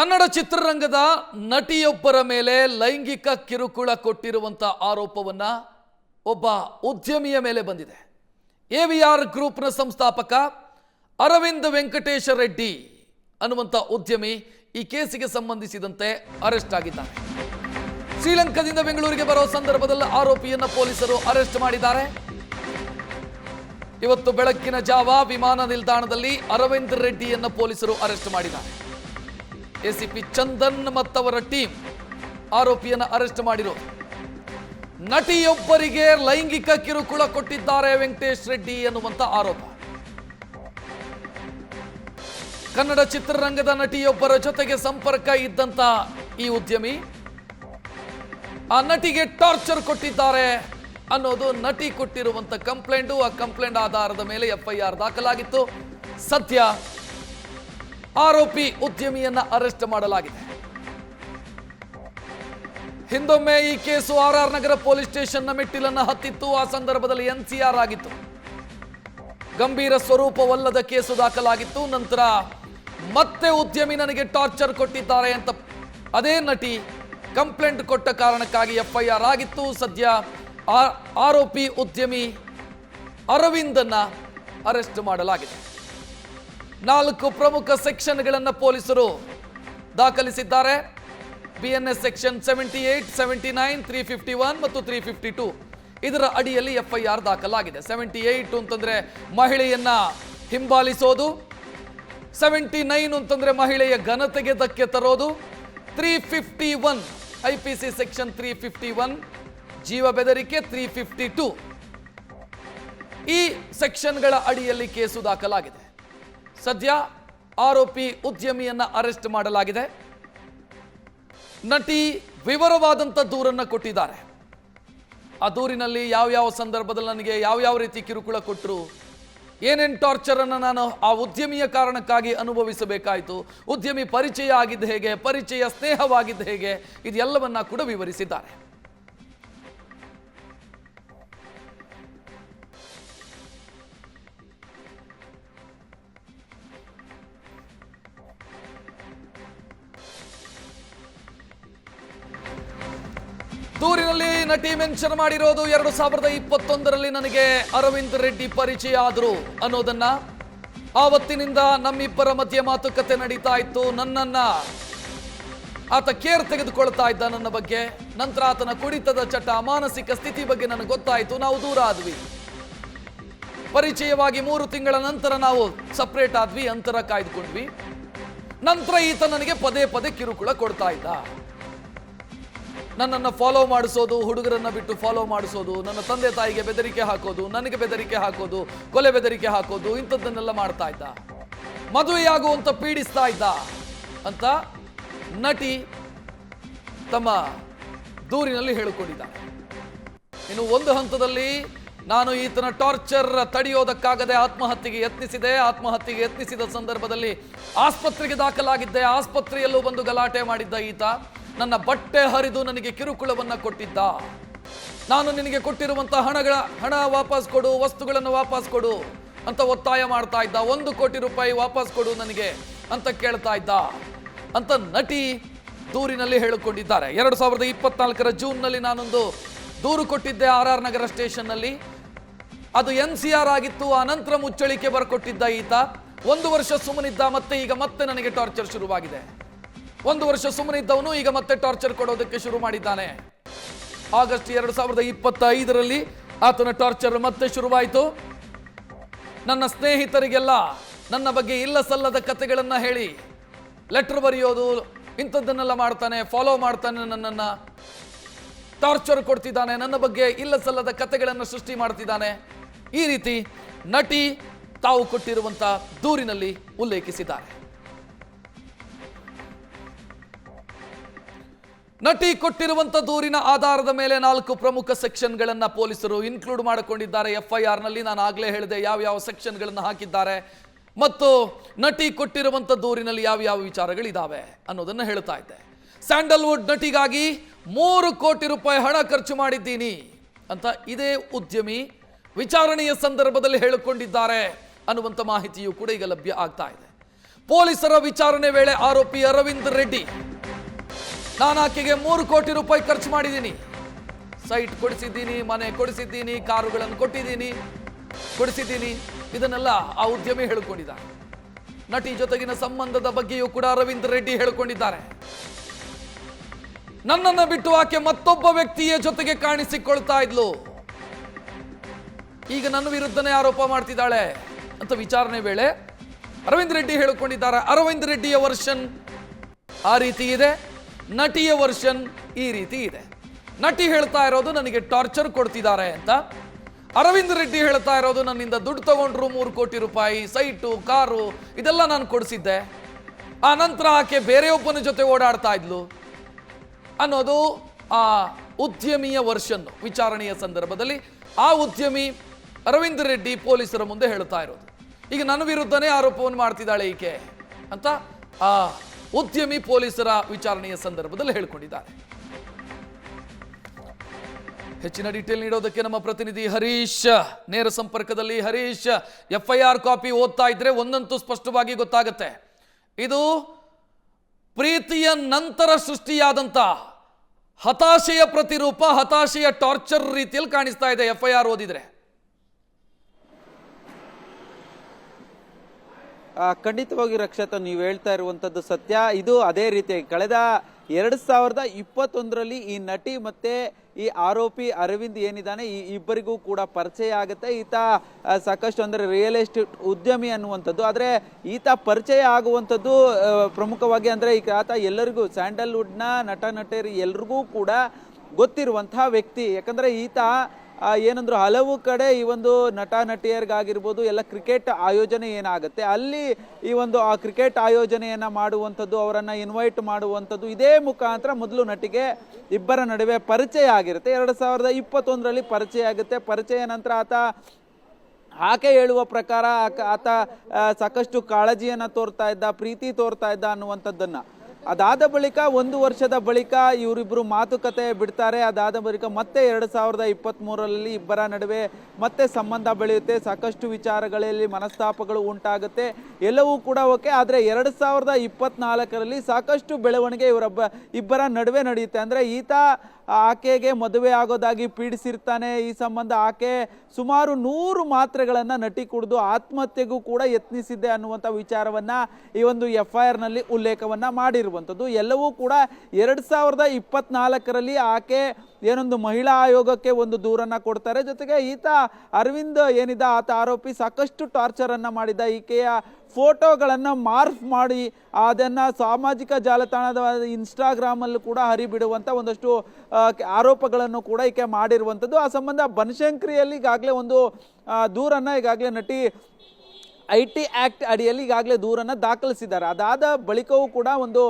ಕನ್ನಡ ಚಿತ್ರರಂಗದ ನಟಿಯೊಬ್ಬರ ಮೇಲೆ ಲೈಂಗಿಕ ಕಿರುಕುಳ ಕೊಟ್ಟಿರುವಂಥ ಆರೋಪವನ್ನು ಒಬ್ಬ ಉದ್ಯಮಿಯ ಮೇಲೆ ಬಂದಿದೆ. ಎ ವಿ ಆರ್ ಗ್ರೂಪ್ನ ಸಂಸ್ಥಾಪಕ ಅರವಿಂದ್ ವೆಂಕಟೇಶ ರೆಡ್ಡಿ ಅನ್ನುವಂಥ ಉದ್ಯಮಿ ಈ ಕೇಸಿಗೆ ಸಂಬಂಧಿಸಿದಂತೆ ಅರೆಸ್ಟ್ ಆಗಿದ್ದಾನೆ. ಶ್ರೀಲಂಕಾದಿಂದ ಬೆಂಗಳೂರಿಗೆ ಬರುವ ಸಂದರ್ಭದಲ್ಲಿ ಆರೋಪಿಯನ್ನು ಪೊಲೀಸರು ಅರೆಸ್ಟ್ ಮಾಡಿದ್ದಾರೆ. ಇವತ್ತು ಬೆಳಕಿನ ಜಾವ ವಿಮಾನ ನಿಲ್ದಾಣದಲ್ಲಿ ಅರವಿಂದ್ ರೆಡ್ಡಿಯನ್ನು ಪೊಲೀಸರು ಅರೆಸ್ಟ್ ಮಾಡಿದ್ದಾರೆ. ಎಸಿಪಿ ಚಂದನ್ ಮತ್ತವರ ಟೀಮ್ ಆರೋಪಿಯನ್ನ ಅರೆಸ್ಟ್ ಮಾಡಿರೋದು ನಟಿಯೊಬ್ಬರಿಗೆ ಲೈಂಗಿಕ ಕಿರುಕುಳ ಕೊಟ್ಟಿದ್ದಾರೆ ವೆಂಕಟೇಶ್ ರೆಡ್ಡಿ ಎನ್ನುವಂತ ಆರೋಪ. ಕನ್ನಡ ಚಿತ್ರರಂಗದ ನಟಿಯೊಬ್ಬರ ಜೊತೆಗೆ ಸಂಪರ್ಕ ಇದ್ದಂತ ಈ ಉದ್ಯಮಿ ಆ ನಟಿಗೆ ಟಾರ್ಚರ್ ಕೊಟ್ಟಿದ್ದಾರೆ ಅನ್ನೋದು ನಟಿ ಕೊಟ್ಟಿರುವಂತ ಕಂಪ್ಲೇಂಟು. ಆ ಕಂಪ್ಲೇಂಟ್ ಆಧಾರದ ಮೇಲೆ ಎಫ್ಐಆರ್ ದಾಖಲಾಗಿತ್ತು. ಸದ್ಯ ಆರೋಪಿ ಉದ್ಯಮಿಯನ್ನ ಅರೆಸ್ಟ್ ಮಾಡಲಾಗಿದೆ. ಹಿಂದೊಮ್ಮೆ ಈ case R R Nagar police ಸ್ಟೇಷನ್ನ ಮೆಟ್ಟಿಲನ್ನು ಹತ್ತಿತ್ತು. ಆ ಸಂದರ್ಭದಲ್ಲಿ ಎನ್ಸಿಆರ್ ಆಗಿತ್ತು. ಗಂಭೀರ ಸ್ವರೂಪವಲ್ಲದ ಕೇಸು ದಾಖಲಾಗಿತ್ತು. ನಂತರ ಮತ್ತೆ ಉದ್ಯಮಿ ನನಗೆ ಟಾರ್ಚರ್ ಕೊಟ್ಟಿದ್ದಾರೆ ಅಂತ ಅದೇ ನಟಿ ಕಂಪ್ಲೇಂಟ್ ಕೊಟ್ಟ ಕಾರಣಕ್ಕಾಗಿ ಎಫ್ಐಆರ್ ಆಗಿತ್ತು. ಸದ್ಯ ಆರೋಪಿ ಉದ್ಯಮಿ ಅರವಿಂದನ್ನ ಅರೆಸ್ಟ್ ಮಾಡಲಾಗಿದೆ. ನಾಲ್ಕು ಪ್ರಮುಖ ಸೆಕ್ಷನ್ಗಳನ್ನು ಪೊಲೀಸರು ದಾಖಲಿಸಿದ್ದಾರೆ. B N S section seventy eight seventy nine three fifty one ಮತ್ತು ತ್ರೀ ಫಿಫ್ಟಿ ಟೂ ಇದರ ಅಡಿಯಲ್ಲಿ ಎಫ್ಐಆರ್ ದಾಖಲಾಗಿದೆ. ಸೆವೆಂಟಿ ಏಟ್ ಅಂತಂದರೆ ಮಹಿಳೆಯನ್ನು ಹಿಂಬಾಲಿಸೋದು ಸೆವೆಂಟಿ ನೈನ್ ಅಂತಂದರೆ ಮಹಿಳೆಯ ಘನತೆಗೆ ಧಕ್ಕೆ ತರೋದು three fifty one I P C section three fifty one ಜೀವ ಬೆದರಿಕೆ ತ್ರೀ ಫಿಫ್ಟಿ ಟು ಈ ಸೆಕ್ಷನ್ಗಳ ಅಡಿಯಲ್ಲಿ ಕೇಸು ದಾಖಲಾಗಿದೆ. ಸದ್ಯ ಆರೋಪಿ ಉದ್ಯಮಿಯನ್ನ ಅರೆಸ್ಟ್ ಮಾಡಲಾಗಿದೆ. ನಟಿ ವಿವರವಾದಂಥ ದೂರನ್ನ ಕೊಟ್ಟಿದ್ದಾರೆ. ಆ ದೂರಿನಲ್ಲಿ ಯಾವ್ಯಾವ ಸಂದರ್ಭದಲ್ಲಿ ನನಗೆ ಯಾವ್ಯಾವ ರೀತಿ ಕಿರುಕುಳ ಕೊಟ್ಟರು ಏನೇನು ಟಾರ್ಚರ್ ಅನ್ನು ನಾನು ಆ ಉದ್ಯಮಿಯ ಕಾರಣಕ್ಕಾಗಿ ಅನುಭವಿಸಬೇಕಾಯಿತು, ಉದ್ಯಮಿ ಪರಿಚಯ ಆಗಿದ್ದು ಹೇಗೆ, ಪರಿಚಯ ಸ್ನೇಹವಾಗಿದ್ದು ಹೇಗೆ, ಇದೆಲ್ಲವನ್ನ ಕೂಡ ವಿವರಿಸಿದ್ದಾರೆ. ದೂರಿನಲ್ಲಿ ನಟಿ ಮೆನ್ಷನ್ ಮಾಡಿರೋದು ಎರಡು ಸಾವಿರದ ಇಪ್ಪತ್ತೊಂದರಲ್ಲಿ ನನಗೆ ಅರವಿಂದ್ ರೆಡ್ಡಿ ಪರಿಚಯ ಆದರು ಅನ್ನೋದನ್ನ. ಆವತ್ತಿನಿಂದ ನಮ್ಮಿಬ್ಬರ ಮಧ್ಯೆ ಮಾತುಕತೆ ನಡೀತಾ ಇತ್ತು ನನ್ನನ್ನ. ಆತ ಕೇರ್ ತೆಗೆದುಕೊಳ್ತಾ ಇದ್ದ ನನ್ನ ಬಗ್ಗೆ. ನಂತರ ಆತನ ಕುಡಿತದ ಚಟ, ಮಾನಸಿಕ ಸ್ಥಿತಿ ಬಗ್ಗೆ ನನಗೆ ಗೊತ್ತಾಯಿತು, ನಾವು ದೂರ ಆದ್ವಿ. ಪರಿಚಯವಾಗಿ ಮೂರು ತಿಂಗಳ ನಂತರ ನಾವು ಸಪ್ರೇಟ್ ಆದ್ವಿ, ಅಂತರ ಕಾಯ್ದುಕೊಂಡ್ವಿ. ನಂತರ ಈತ ನನಗೆ ಪದೇ ಪದೇ ಕಿರುಕುಳ ಕೊಡ್ತಾ ಇದ್ದ. ನನ್ನನ್ನು ಫಾಲೋ ಮಾಡಿಸೋದು, ಹುಡುಗರನ್ನ ಬಿಟ್ಟು ಫಾಲೋ ಮಾಡಿಸೋದು, ನನ್ನ ತಂದೆ ತಾಯಿಗೆ ಬೆದರಿಕೆ ಹಾಕೋದು, ನನಗೆ ಬೆದರಿಕೆ ಹಾಕೋದು, ಕೊಲೆ ಬೆದರಿಕೆ ಹಾಕೋದು, ಇಂಥದ್ದನ್ನೆಲ್ಲ ಮಾಡ್ತಾ ಇದ್ದ. ಮದುವೆಯಾಗುವಂತ ಪೀಡಿಸ್ತಾ ಇದ್ದ. ಅಂತ ನಟಿ ತಮ್ಮ ದೂರಿನಲ್ಲಿ ಹೇಳಿಕೊಂಡಿದ್ದ. ಇನ್ನು ಒಂದು ಹಂತದಲ್ಲಿ ನಾನು ಈತನ ಟಾರ್ಚರ್ ತಡೆಯೋದಕ್ಕಾಗದೆ ಆತ್ಮಹತ್ಯೆಗೆ ಯತ್ನಿಸಿದೆ. ಆತ್ಮಹತ್ಯೆಗೆ ಯತ್ನಿಸಿದ ಸಂದರ್ಭದಲ್ಲಿ ಆಸ್ಪತ್ರೆಗೆ ದಾಖಲಾಗಿದ್ದೆ. ಆಸ್ಪತ್ರೆಯಲ್ಲೂ ಬಂದು ಗಲಾಟೆ ಮಾಡಿದ್ದ ಈತ. ನನ್ನ ಬಟ್ಟೆ ಹರಿದು ನನಗೆ ಕಿರುಕುಳವನ್ನು ಕೊಟ್ಟಿದ್ದ. ನಾನು ನಿನಗೆ ಕೊಟ್ಟಿರುವಂಥ ಹಣಗಳ, ಹಣ ವಾಪಸ್ ಕೊಡು, ವಸ್ತುಗಳನ್ನು ವಾಪಸ್ ಕೊಡು ಅಂತ ಒತ್ತಾಯ ಮಾಡ್ತಾ ಇದ್ದ. ಒಂದು ಕೋಟಿ ರೂಪಾಯಿ ವಾಪಸ್ ಕೊಡು ನನಗೆ ಅಂತ ಕೇಳ್ತಾ ಇದ್ದ. ಅಂತ ನಟಿ ದೂರಿನಲ್ಲಿ ಹೇಳಿಕೊಂಡಿದ್ದಾರೆ. ಎರಡು ಸಾವಿರದ ಇಪ್ಪತ್ನಾಲ್ಕರ ಜೂನ್ನಲ್ಲಿ ನಾನೊಂದು ದೂರು ಕೊಟ್ಟಿದ್ದೆ ಆರ್ ಆರ್ ನಗರ ಸ್ಟೇಷನ್ನಲ್ಲಿ. ಅದು ಎನ್ ಸಿ ಆರ್ ಆಗಿತ್ತು. ಆ ನಂತರ ಮುಚ್ಚಳಿಕೆ ಬರ್ಕೊಟ್ಟಿದ್ದ ಈತ. ಒಂದು ವರ್ಷ ಸುಮ್ಮನಿದ್ದ, ಮತ್ತೆ ಈಗ ಮತ್ತೆ ನನಗೆ ಟಾರ್ಚರ್ ಶುರುವಾಗಿದೆ. ಒಂದು ವರ್ಷ ಸುಮ್ಮನೆ ಇದ್ದವನು ಈಗ ಮತ್ತೆ ಟಾರ್ಚರ್ ಕೊಡೋದಕ್ಕೆ ಶುರು ಮಾಡಿದ್ದಾನೆ. ಆಗಸ್ಟ್ ಎರಡು ಸಾವಿರದ ಇಪ್ಪತ್ತೈದರಲ್ಲಿ ಆತನ ಟಾರ್ಚರ್ ಮತ್ತೆ ಶುರುವಾಯಿತು. ನನ್ನ ಸ್ನೇಹಿತರಿಗೆಲ್ಲ ನನ್ನ ಬಗ್ಗೆ ಇಲ್ಲ ಸಲ್ಲದ ಕಥೆಗಳನ್ನ ಹೇಳಿ. ಲೆಟರ್ ಬರೆಯೋದು, ಇಂಥದ್ದನ್ನೆಲ್ಲ ಮಾಡ್ತಾನೆ ಫಾಲೋ ಮಾಡ್ತಾನೆ ನನ್ನನ್ನು. ಟಾರ್ಚರ್ ಕೊಡ್ತಿದ್ದಾನೆ, ನನ್ನ ಬಗ್ಗೆ ಇಲ್ಲ ಸಲ್ಲದ ಕಥೆಗಳನ್ನು ಸೃಷ್ಟಿ ಮಾಡ್ತಿದ್ದಾನೆ. ಈ ರೀತಿ ನಟಿ ತಾವು ಕೊಟ್ಟಿರುವಂಥ ದೂರಿನಲ್ಲಿ ಉಲ್ಲೇಖಿಸಿದ್ದಾರೆ. ನಟಿ ಕೊಟ್ಟಿರುವಂತ ದೂರಿನ ಆಧಾರದ ಮೇಲೆ ನಾಲ್ಕು ಪ್ರಮುಖ ಸೆಕ್ಷನ್ಗಳನ್ನು ಪೊಲೀಸರು ಇನ್ಕ್ಲೂಡ್ ಮಾಡಿಕೊಂಡಿದ್ದಾರೆ. ಎಫ್ಐಆರ್ನಲ್ಲಿ ನಾನು ಆಗಲೇ ಹೇಳಿದೆ ಯಾವ ಯಾವ ಸೆಕ್ಷನ್ಗಳನ್ನು ಹಾಕಿದ್ದಾರೆ ಮತ್ತು ನಟಿ ಕೊಟ್ಟಿರುವಂಥ ದೂರಿನಲ್ಲಿ ಯಾವ ಯಾವ ವಿಚಾರಗಳಿದಾವೆ ಅನ್ನೋದನ್ನ ಹೇಳ್ತಾ ಇದ್ದೆ. ಸ್ಯಾಂಡಲ್ವುಡ್ ನಟಿಗಾಗಿ ಮೂರು ಕೋಟಿ ರೂಪಾಯಿ ಹಣ ಖರ್ಚು ಮಾಡಿದ್ದೀನಿ ಅಂತ ಇದೇ ಉದ್ಯಮಿ ವಿಚಾರಣೆಯ ಸಂದರ್ಭದಲ್ಲಿ ಹೇಳಿಕೊಂಡಿದ್ದಾರೆ ಅನ್ನುವಂಥ ಮಾಹಿತಿಯು ಕೂಡ ಈಗ ಲಭ್ಯ ಆಗ್ತಾ ಇದೆ. ಪೊಲೀಸರ ವಿಚಾರಣೆ ವೇಳೆ ಆರೋಪಿ ಅರವಿಂದ್ ರೆಡ್ಡಿ ನಾನು ಆಕೆಗೆ ಮೂರು ಕೋಟಿ ರೂಪಾಯಿ ಖರ್ಚು ಮಾಡಿದ್ದೀನಿ. ಸೈಟ್ ಕೊಡಿಸಿದ್ದೀನಿ, ಮನೆ ಕೊಡಿಸಿದ್ದೀನಿ, ಕಾರುಗಳನ್ನು ಕೊಟ್ಟಿದ್ದೀನಿ, ಕೊಡಿಸಿದ್ದೀನಿ. ಇದನ್ನೆಲ್ಲ ಆ ಉದ್ಯಮಿ ಹೇಳಿಕೊಂಡಿದ್ದಾರೆ ನಟಿ ಜೊತೆಗಿನ ಸಂಬಂಧದ ಬಗ್ಗೆಯೂ ಕೂಡ ಅರವಿಂದ್ ರೆಡ್ಡಿ ಹೇಳಿಕೊಂಡಿದ್ದಾರೆ. ನನ್ನನ್ನು ಬಿಟ್ಟು ಆಕೆ ಮತ್ತೊಬ್ಬ ವ್ಯಕ್ತಿಯ ಜೊತೆಗೆ ಕಾಣಿಸಿಕೊಳ್ತಾ ಇದ್ಲು. ಈಗ ನನ್ನ ವಿರುದ್ಧನೇ ಆರೋಪ ಮಾಡ್ತಿದ್ದಾಳೆ ಅಂತ ವಿಚಾರಣೆ ವೇಳೆ ಅರವಿಂದ್ ರೆಡ್ಡಿ ಹೇಳಿಕೊಂಡಿದ್ದಾರೆ. ಅರವಿಂದ್ ರೆಡ್ಡಿಯ ವರ್ಷನ್ ಆ ರೀತಿ ಇದೆ. ನಟಿಯ ವರ್ಷನ್ ಈ ರೀತಿ ಇದೆ. ನಟಿ ಹೇಳ್ತಾ ಇರೋದು ನನಗೆ ಟಾರ್ಚರ್ ಕೊಡ್ತಿದ್ದಾರೆ ಅಂತ. ಅರವಿಂದ್ ರೆಡ್ಡಿ ಹೇಳ್ತಾ ಇರೋದು ನನ್ನಿಂದ ದುಡ್ಡು ತಗೊಂಡ್ರು ಮೂರು ಕೋಟಿ ರೂಪಾಯಿ, ಸೈಟು, ಕಾರು, ಇದೆಲ್ಲ ನಾನು ಕೊಡಿಸಿದ್ದೆ. ಆ ನಂತರ ಆಕೆ ಬೇರೆಯೊಬ್ಬನ ಜೊತೆ ಓಡಾಡ್ತಾ ಇದ್ಲು. ಅನ್ನೋದು ಆ ಉದ್ಯಮಿಯ ವರ್ಷನ್ ವಿಚಾರಣೆಯ ಸಂದರ್ಭದಲ್ಲಿ. ಆ ಉದ್ಯಮಿ ಅರವಿಂದ್ ರೆಡ್ಡಿ ಪೊಲೀಸರ ಮುಂದೆ ಹೇಳ್ತಾ ಇರೋದು. ಈಗ ನನ್ನ ವಿರುದ್ಧನೇ ಆರೋಪವನ್ನು ಮಾಡ್ತಿದ್ದಾಳೆ ಈಕೆ ಅಂತ ಆ ಉದ್ಯಮಿ ಪೊಲೀಸರ ವಿಚಾರಣೆಯ ಸಂದರ್ಭದಲ್ಲಿ ಹೇಳಿಕೊಂಡಿದ್ದಾರೆ. ಹೆಚ್ಚಿನ ಡೀಟೇಲ್ ನೀಡೋದಕ್ಕೆ ನಮ್ಮ ಪ್ರತಿನಿಧಿ ಹರೀಶ್, ನೇರ ಸಂಪರ್ಕದಲ್ಲಿ ಹರೀಶ್, ಎಫ್ಐಆರ್ ಕಾಪಿ ಓದ್ತಾ ಇದ್ರೆ ಒಂದಂತೂ ಸ್ಪಷ್ಟವಾಗಿ ಗೊತ್ತಾಗುತ್ತೆ. ಇದು ಪ್ರೀತಿಯ ನಂತರ ಸೃಷ್ಟಿಯಾದಂತ ಹತಾಶೆಯ ಪ್ರತಿರೂಪ, ಹತಾಶೆಯ ಟಾರ್ಚರ್ ರೀತಿಯಲ್ಲಿ ಕಾಣಿಸ್ತಾ ಇದೆ ಎಫ್ಐಆರ್ ಓದಿದ್ರೆ ಆ, ಖಂಡಿತವಾಗಿ ರಕ್ಷತಾ ನೀವು ಹೇಳ್ತಾ ಇರುವಂತದ್ದು ಸತ್ಯ. ಇದು ಅದೇ ರೀತಿ, ಕಳೆದ ಎರಡು ಸಾವಿರದ ಇಪ್ಪತ್ತೊಂದರಲ್ಲಿ ಈ ನಟಿ ಮತ್ತೆ ಈ ಆರೋಪಿ ಅರವಿಂದ್ ಏನಿದ್ದಾನೆ, ಈ ಇಬ್ಬರಿಗೂ ಕೂಡ ಪರಿಚಯ ಆಗುತ್ತೆ. ಈತ ಸಾಕಷ್ಟು ಅಂದ್ರೆ ರಿಯಲ್ ಎಸ್ಟೇಟ್ ಉದ್ಯಮಿ ಅನ್ನುವಂಥದ್ದು. ಆದರೆ ಈತ ಪರಿಚಯ ಆಗುವಂಥದ್ದು ಪ್ರಮುಖವಾಗಿ ಅಂದ್ರೆ ಈಗ ಆತ ಎಲ್ಲರಿಗೂ, ಸ್ಯಾಂಡಲ್ವುಡ್ನ ನಟ, ನಟರಿ ಎಲ್ರಿಗೂ ಕೂಡ ಗೊತ್ತಿರುವಂತಹ ವ್ಯಕ್ತಿ. ಯಾಕಂದ್ರೆ ಈತ ಏನಂದ್ರು ಹಲವು ಕಡೆ ಈ ಒಂದು ನಟ, ನಟಿಯರಿಗಾಗಿರ್ಬೋದು ಎಲ್ಲ ಕ್ರಿಕೆಟ್ ಆಯೋಜನೆ ಏನಾಗುತ್ತೆ, ಅಲ್ಲಿ ಈ ಒಂದು ಆ ಕ್ರಿಕೆಟ್ ಆಯೋಜನೆಯನ್ನ ಮಾಡುವಂಥದ್ದು, ಅವರನ್ನು ಇನ್ವೈಟ್ ಮಾಡುವಂಥದ್ದು ಇದೇ ಮುಖಾಂತರ ಮೊದಲು ನಟಿಗೆ ಇಬ್ಬರ ನಡುವೆ ಪರಿಚಯ ಆಗಿರುತ್ತೆ. ಎರಡು ಸಾವಿರದ ಇಪ್ಪತ್ತೊಂದರಲ್ಲಿ ಪರಿಚಯ ಆಗುತ್ತೆ. ಪರಿಚಯ ನಂತರ ಆತ ಆಕೆ ಹೇಳುವ ಪ್ರಕಾರ ಆತ ಸಾಕಷ್ಟು ಕಾಳಜಿಯನ್ನ ತೋರ್ತಾ ಇದ್ದ, ಪ್ರೀತಿ ತೋರ್ತಾ ಇದ್ದ ಅನ್ನುವಂಥದ್ದನ್ನ. ಅದಾದ ಬಳಿಕ, ಒಂದು ವರ್ಷದ ಬಳಿಕ ಇವರಿಬ್ಬರು ಮಾತುಕತೆ ಬಿಡ್ತಾರೆ. ಅದಾದ ಬಳಿಕ ಮತ್ತೆ ಎರಡು ಸಾವಿರದ ಇಪ್ಪತ್ತ್ಮೂರರಲ್ಲಿ ಇಬ್ಬರ ನಡುವೆ ಮತ್ತೆ ಸಂಬಂಧ ಬೆಳೆಯುತ್ತೆ. ಸಾಕಷ್ಟು ವಿಚಾರಗಳಲ್ಲಿ ಮನಸ್ತಾಪಗಳು ಉಂಟಾಗುತ್ತೆ. ಎಲ್ಲವೂ ಕೂಡ ಓಕೆ. ಆದರೆ ಎರಡು ಸಾವಿರದ ಇಪ್ಪತ್ತ್ನಾಲ್ಕರಲ್ಲಿ ಸಾಕಷ್ಟು ಬೆಳವಣಿಗೆ ಇವರೊಬ್ಬ ಇಬ್ಬರ ನಡುವೆ ನಡೆಯುತ್ತೆ. ಅಂದರೆ ಈತ ಆಕೆಗೆ ಮದುವೆ ಆಗೋದಾಗಿ ಪೀಡಿಸಿರ್ತಾನೆ. ಈ ಸಂಬಂಧ ಆಕೆ ಸುಮಾರು ನೂರು ಮಾತ್ರೆಗಳನ್ನು ನಟಿ ಕುಡಿದು ಆತ್ಮಹತ್ಯೆಗೂ ಕೂಡ ಯತ್ನಿಸಿದ್ದೆ ಅನ್ನುವಂಥ ವಿಚಾರವನ್ನು ಈ ಒಂದು ಎಫ್ ಐ ಆರ್ನಲ್ಲಿ ಉಲ್ಲೇಖವನ್ನು ಮಾಡಿರುವಂಥದ್ದು. ಎಲ್ಲವೂ ಕೂಡ ಎರಡು ಸಾವಿರದ ಇಪ್ಪತ್ನಾಲ್ಕರಲ್ಲಿ ಆಕೆ ಏನೊಂದು ಮಹಿಳಾ ಆಯೋಗಕ್ಕೆ ಒಂದು ದೂರನ್ನ ಕೊಡ್ತಾರೆ. ಜೊತೆಗೆ ಈತ ಅರವಿಂದ್ ಏನಿದ ಆತ ಆರೋಪಿ ಸಾಕಷ್ಟು ಟಾರ್ಚರ್ ಅನ್ನ ಮಾಡಿದ ಈಕೆಯ ಫೋಟೋಗಳನ್ನು ಮಾರ್ಫ್ ಮಾಡಿ ಅದನ್ನು ಸಾಮಾಜಿಕ ಜಾಲತಾಣದ ಇನ್ಸ್ಟಾಗ್ರಾಮಲ್ಲೂ ಕೂಡ ಹರಿಬಿಡುವಂಥ ಒಂದಷ್ಟು ಆರೋಪಗಳನ್ನು ಕೂಡ ಈಕೆ ಮಾಡಿರುವಂಥದ್ದು ಆ ಸಂಬಂಧ ಬನಶಂಕರಿಯಲ್ಲಿ ಈಗಾಗಲೇ ಒಂದು ದೂರನ್ನು ಈಗಾಗಲೇ ನಟಿ ಐ ಟಿ ಆಕ್ಟ್ ಅಡಿಯಲ್ಲಿ ಈಗಾಗಲೇ ದೂರನ್ನ ದಾಖಲಿಸಿದ್ದಾರೆ. ಅದಾದ ಬಳಿಕವೂ ಕೂಡ ಒಂದು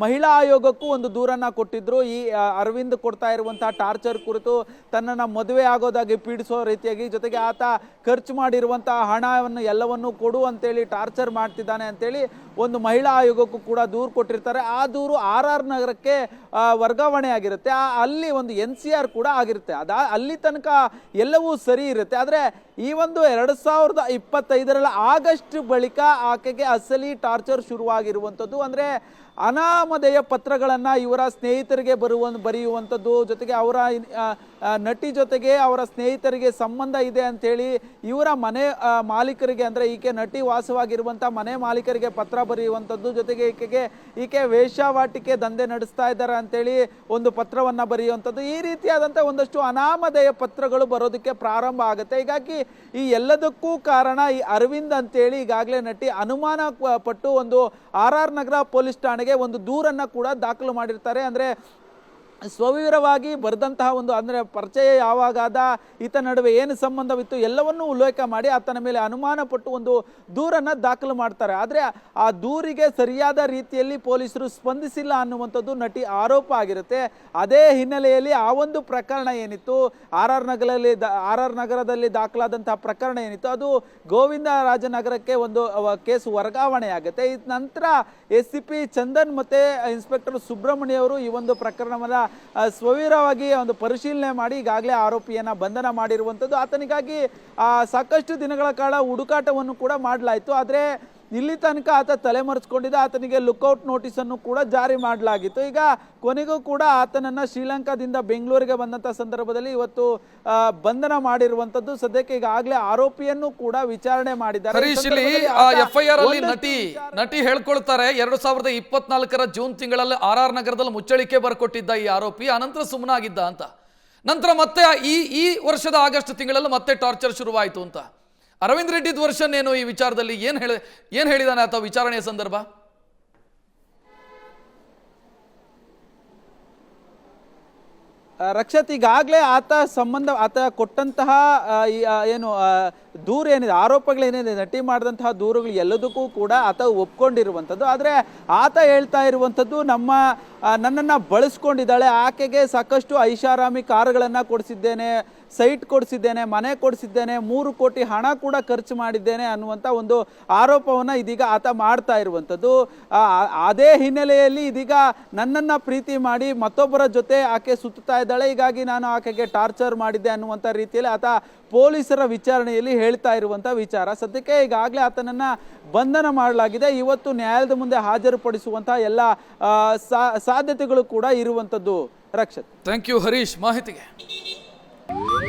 ಮಹಿಳಾ ಆಯೋಗಕ್ಕೂ ಒಂದು ದೂರನ್ನ ಕೊಟ್ಟಿದ್ರು. ಈ ಅರವಿಂದ್ ಕೊಡ್ತಾ ಇರುವಂತಹ ಟಾರ್ಚರ್ ಕುರಿತು ತನ್ನನ್ನು ಮದುವೆ ಆಗೋದಾಗಿ ಪೀಡಿಸೋ ರೀತಿಯಾಗಿ ಜೊತೆಗೆ ಆತ ಖರ್ಚು ಮಾಡಿರುವಂತಹ ಹಣವನ್ನು ಎಲ್ಲವನ್ನೂ ಕೊಡು ಅಂತೇಳಿ ಟಾರ್ಚರ್ ಮಾಡ್ತಿದ್ದಾನೆ ಅಂತೇಳಿ ಒಂದು ಮಹಿಳಾ ಆಯೋಗಕ್ಕೂ ಕೂಡ ದೂರು ಕೊಟ್ಟಿರ್ತಾರೆ. ಆ ದೂರು ಆರ್ ಆರ್ ನಗರಕ್ಕೆ ವರ್ಗಾವಣೆ ಆಗಿರುತ್ತೆ. ಅಲ್ಲಿ ಒಂದು ಎನ್ ಸಿ ಆರ್ ಕೂಡ ಆಗಿರುತ್ತೆ. ಅದ, ಅಲ್ಲಿ ತನಕ ಎಲ್ಲವೂ ಸರಿ ಇರುತ್ತೆ. ಆದರೆ ಈ ಒಂದು ಎರಡು ಸಾವಿರದ ಇಪ್ಪತ್ತೈದರಲ್ಲಿ ಆಗಸ್ಟ್ ಬಳಿಕ ಆಕೆಗೆ ಅಸಲಿ ಟಾರ್ಚರ್ ಶುರುವಾಗಿರುವಂಥದ್ದು. ಅಂದರೆ ಅನಾಮಧೇಯ ಪತ್ರಗಳನ್ನು ಇವರ ಸ್ನೇಹಿತರಿಗೆ ಬರುವ ಬರೆಯುವಂಥದ್ದು, ಜೊತೆಗೆ ಅವರ ನಟಿ ಜೊತೆಗೆ ಅವರ ಸ್ನೇಹಿತರಿಗೆ ಸಂಬಂಧ ಇದೆ ಅಂಥೇಳಿ ಇವರ ಮನೆ ಮಾಲೀಕರಿಗೆ ಅಂದರೆ ಈಕೆ ನಟಿ ವಾಸವಾಗಿರುವಂಥ ಮನೆ ಮಾಲೀಕರಿಗೆ ಪತ್ರ ಬರೆಯುವಂಥದ್ದು, ಜೊತೆಗೆ ಈಕೆಗೆ, ಈಕೆ ವೇಷವಾಟಿಕೆ ದಂಧೆ ನಡೆಸ್ತಾ ಇದ್ದಾರೆ ಅಂಥೇಳಿ ಒಂದು ಪತ್ರವನ್ನು ಬರೆಯುವಂಥದ್ದು. ಈ ರೀತಿಯಾದಂಥ ಒಂದಷ್ಟು ಅನಾಮಧೇಯ ಪತ್ರಗಳು ಬರೋದಕ್ಕೆ ಪ್ರಾರಂಭ ಆಗುತ್ತೆ. ಹೀಗಾಗಿ ಈ ಎಲ್ಲದಕ್ಕೂ ಕಾರಣ ಈ ಅರವಿಂದ್ ಅಂತೇಳಿ ಈಗಾಗಲೇ ನಟಿ ಅನುಮಾನ ಪಟ್ಟು ಒಂದು ಆರ್ ಆರ್ ನಗರ ಪೊಲೀಸ್ ಠಾಣೆಗೆ ಒಂದು ದೂರನ್ನು ಕೂಡ ದಾಖಲು ಮಾಡಿರ್ತಾರೆ. ಅಂದರೆ ಸ್ವವಿವರವಾಗಿ ಬರೆದಂತಹ ಒಂದು, ಅಂದರೆ ಪರಿಚಯ ಯಾವಾಗಾದ ಈತ ನಡುವೆ ಏನು ಸಂಬಂಧವಿತ್ತು ಎಲ್ಲವನ್ನೂ ಉಲ್ಲೇಖ ಮಾಡಿ ಆತನ ಮೇಲೆ ಅನುಮಾನ ಪಟ್ಟು ಒಂದು ದೂರನ್ನು ದಾಖಲು ಮಾಡ್ತಾರೆ. ಆದರೆ ಆ ದೂರಿಗೆ ಸರಿಯಾದ ರೀತಿಯಲ್ಲಿ ಪೊಲೀಸರು ಸ್ಪಂದಿಸಿಲ್ಲ ಅನ್ನುವಂಥದ್ದು ನಟಿ ಆರೋಪ ಆಗಿರುತ್ತೆ. ಅದೇ ಹಿನ್ನೆಲೆಯಲ್ಲಿ ಆ ಒಂದು ಪ್ರಕರಣ ಏನಿತ್ತು? ಆರ್ ಆರ್ ನಗರಲ್ಲಿ ಆರ್ ಆರ್ ನಗರದಲ್ಲಿ ದಾಖಲಾದಂತಹ ಪ್ರಕರಣ ಏನಿತ್ತು? ಅದು ಗೋವಿಂದ ರಾಜನಗರಕ್ಕೆ ಒಂದು ಕೇಸ್ ವರ್ಗಾವಣೆ ಆಗುತ್ತೆ. ಇದ ನಂತರ ಎಸ್ ಸಿ ಪಿ ಚಂದನ್ ಮತ್ತೆ ಇನ್ಸ್ಪೆಕ್ಟರ್ ಸುಬ್ರಹ್ಮಣ್ಯ ಅವರು ಈ ಒಂದು ಪ್ರಕರಣವನ್ನ ಸ್ವವಿರವಾಗಿ ಒಂದು ಪರಿಶೀಲನೆ ಮಾಡಿ ಈಗಾಗಲೇ ಆರೋಪಿಯನ್ನ ಬಂಧನ ಮಾಡಿರುವಂಥದ್ದು ಆತನಿಗಾಗಿ ಸಾಕಷ್ಟು ದಿನಗಳ ಕಾಲ ಹುಡುಕಾಟವನ್ನು ಕೂಡ ಮಾಡಲಾಯಿತು. ಆದರೆ ಇಲ್ಲಿ ತನಕ ಆತ ತಲೆಮರೆಸ್ಕೊಂಡಿದ್ದ ಆತನಿಗೆ ಲುಕ್ಔಟ್ ನೋಟಿಸ್ ಅನ್ನು ಕೂಡ ಜಾರಿ ಮಾಡಲಾಗಿತ್ತು. ಈಗ ಕೊನೆಗೂ ಕೂಡ ಆತನನ್ನ ಶ್ರೀಲಂಕಾದಿಂದ ಬೆಂಗಳೂರಿಗೆ ಬಂದಂತ ಸಂದರ್ಭದಲ್ಲಿ ಇವತ್ತು ಬಂಧನ ಮಾಡಿರುವಂತದ್ದು ಸದ್ಯಕ್ಕೆ ಈಗಾಗಲೇ ಆರೋಪಿಯನ್ನು ಕೂಡ ವಿಚಾರಣೆ ಮಾಡಿದ್ದಾರೆ. ಈ ಹರೀಶ್ ಇಲ್ಲಿ ಸಂದರ್ಭದಲ್ಲಿ ಆತ ಎಫ್ ಐ ಆರ್ ಅಲ್ಲಿ ನಟಿ ನಟಿ ಹೇಳ್ಕೊಳ್ತಾರೆ ಎರಡು ಸಾವಿರದ ಇಪ್ಪತ್ನಾಲ್ಕರ ಜೂನ್ ತಿಂಗಳಲ್ಲಿ ಆರ್ ಆರ್ ನಗರದಲ್ಲಿ ಮುಚ್ಚಳಿಕೆ ಬರ್ಕೊಟ್ಟಿದ್ದ ಈ ಆರೋಪಿ ಅನಂತರ ಸುಮ್ಮನಾಗಿದ್ದ ಅಂತ. ನಂತರ ಮತ್ತೆ ಈ ಈ ವರ್ಷದ ಆಗಸ್ಟ್ ತಿಂಗಳಲ್ಲಿ ಮತ್ತೆ ಟಾರ್ಚರ್ ಶುರುವಾಯಿತು ಅಂತ. ಅರವಿಂದ್ ರೆಡ್ಡಿ ವರ್ಷನ್ ಏನು ಈ ವಿಚಾರದಲ್ಲಿ ಏನು ಹೇಳಿ, ಏನು ಹೇಳಿದಾನೆ ಅಥವಾ ವಿಚಾರಣೆಯ ಸಂದರ್ಭ? ರಕ್ಷತ್, ಈಗಾಗಲೇ ಆತ ಸಂಬಂಧ, ಆತ ಕೊಟ್ಟಂತಹ ಏನು ದೂರು ಏನಿದೆ ಆರೋಪಗಳೇನಿದೆ ನಟಿ ಮಾಡಿದಂತಹ ದೂರುಗಳು ಎಲ್ಲದಕ್ಕೂ ಕೂಡ ಆತ ಒಪ್ಕೊಂಡಿರುವಂಥದ್ದು. ಆದರೆ ಆತ ಹೇಳ್ತಾ ಇರುವಂಥದ್ದು ನಮ್ಮ ನನ್ನನ್ನು ಬಳಸ್ಕೊಂಡಿದ್ದಾಳೆ, ಆಕೆಗೆ ಸಾಕಷ್ಟು ಐಷಾರಾಮಿ ಕಾರುಗಳನ್ನು ಕೊಡಿಸಿದ್ದೇನೆ ಸೈಟ್ ಕೊಡಿಸಿದ್ದೇನೆ, ಮನೆ ಕೊಡಿಸಿದ್ದೇನೆ, ಮೂರು ಕೋಟಿ ಹಣ ಕೂಡ ಖರ್ಚು ಮಾಡಿದ್ದೇನೆ ಅನ್ನುವಂಥ ಒಂದು ಆರೋಪವನ್ನು ಇದೀಗ ಆತ ಮಾಡ್ತಾ ಇರುವಂಥದ್ದು. ಅದೇ ಹಿನ್ನೆಲೆಯಲ್ಲಿ ಇದೀಗ ನನ್ನನ್ನು ಪ್ರೀತಿ ಮಾಡಿ ಮತ್ತೊಬ್ಬರ ಜೊತೆ ಆಕೆ ಸುತ್ತಾ ಇದ್ದಾಳೆ. ಹೀಗಾಗಿ ನಾನು ಆಕೆಗೆ ಟಾರ್ಚರ್ ಮಾಡಿದ್ದೆ ಅನ್ನುವಂಥ ರೀತಿಯಲ್ಲಿ ಆತ ಪೊಲೀಸರ ವಿಚಾರಣೆಯಲ್ಲಿ ಹೇಳ್ತಾ ಇರುವಂಥ ವಿಚಾರ. ಸದ್ಯಕ್ಕೆ ಈಗಾಗಲೇ ಆತನನ್ನು ಬಂಧನ ಮಾಡಲಾಗಿದೆ. ಇವತ್ತು ನ್ಯಾಯಾಲಯದ ಮುಂದೆ ಹಾಜರುಪಡಿಸುವಂಥ ಎಲ್ಲ ಸಾಧ್ಯತೆಗಳು ಕೂಡ ಇರುವಂಥದ್ದು. ರಕ್ಷತ್. ಥ್ಯಾಂಕ್ ಯು ಹರೀಶ್ ಮಾಹಿತಿಗೆ.